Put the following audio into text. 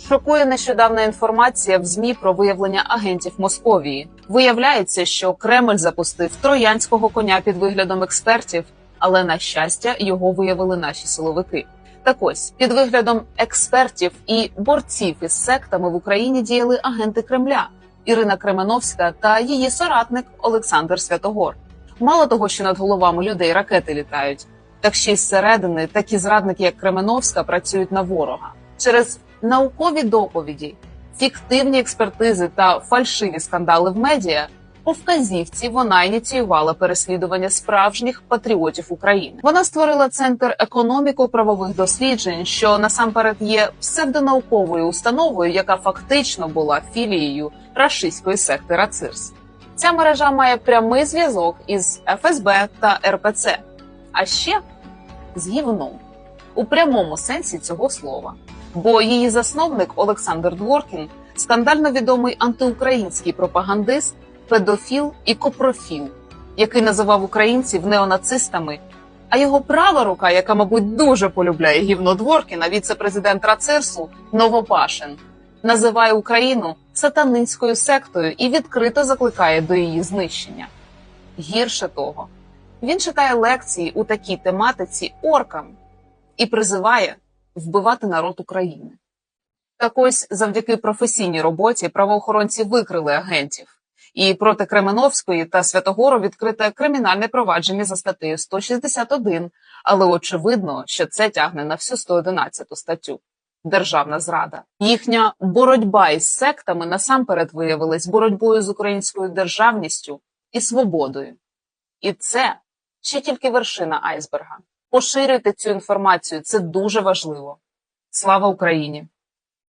Шокує нещодавна інформація в змі про виявлення агентів Московії. Виявляється, що Кремль запустив троянського коня під виглядом експертів, але на щастя його виявили наші силовики. Так ось під виглядом експертів і борців із сектами в Україні діяли агенти Кремля Ірина Кременовська та її соратник Олександр Святогор. Мало того, що над головами людей ракети літають, так ще й зсередини такі зрадники, як Кременовська, працюють на ворога через наукові доповіді, фіктивні експертизи та фальшиві скандали в медіа. По вказівці вона ініціювала переслідування справжніх патріотів України. Вона створила центр економіко-правових досліджень, що насамперед є псевдонауковою установою, яка фактично була філією рашистської секти Рацирс. Ця мережа має прямий зв'язок із ФСБ та РПЦ, а ще з гівном у прямому сенсі цього слова. Бо її засновник Олександр Дворкін скандально відомий антиукраїнський пропагандист, педофіл і копрофіл, який називав українців неонацистами. А його права рука, яка, мабуть, дуже полюбляє гівно Дворкіна, віце-президент Рацирсу Новопашин, називає Україну сатанинською сектою і відкрито закликає до її знищення. Гірше того, він читає лекції у такій тематиці оркам і призиває вбивати народ України. Так ось завдяки професійній роботі правоохоронці викрили агентів. І проти Кременовської та Святогору відкрите кримінальне провадження за статтею 161, але очевидно, що це тягне на всю 111 статтю. Державна зрада. Їхня боротьба із сектами насамперед виявилась боротьбою з українською державністю і свободою. І це ще тільки вершина айсберга. Поширюйте цю інформацію, це дуже важливо. Слава Україні!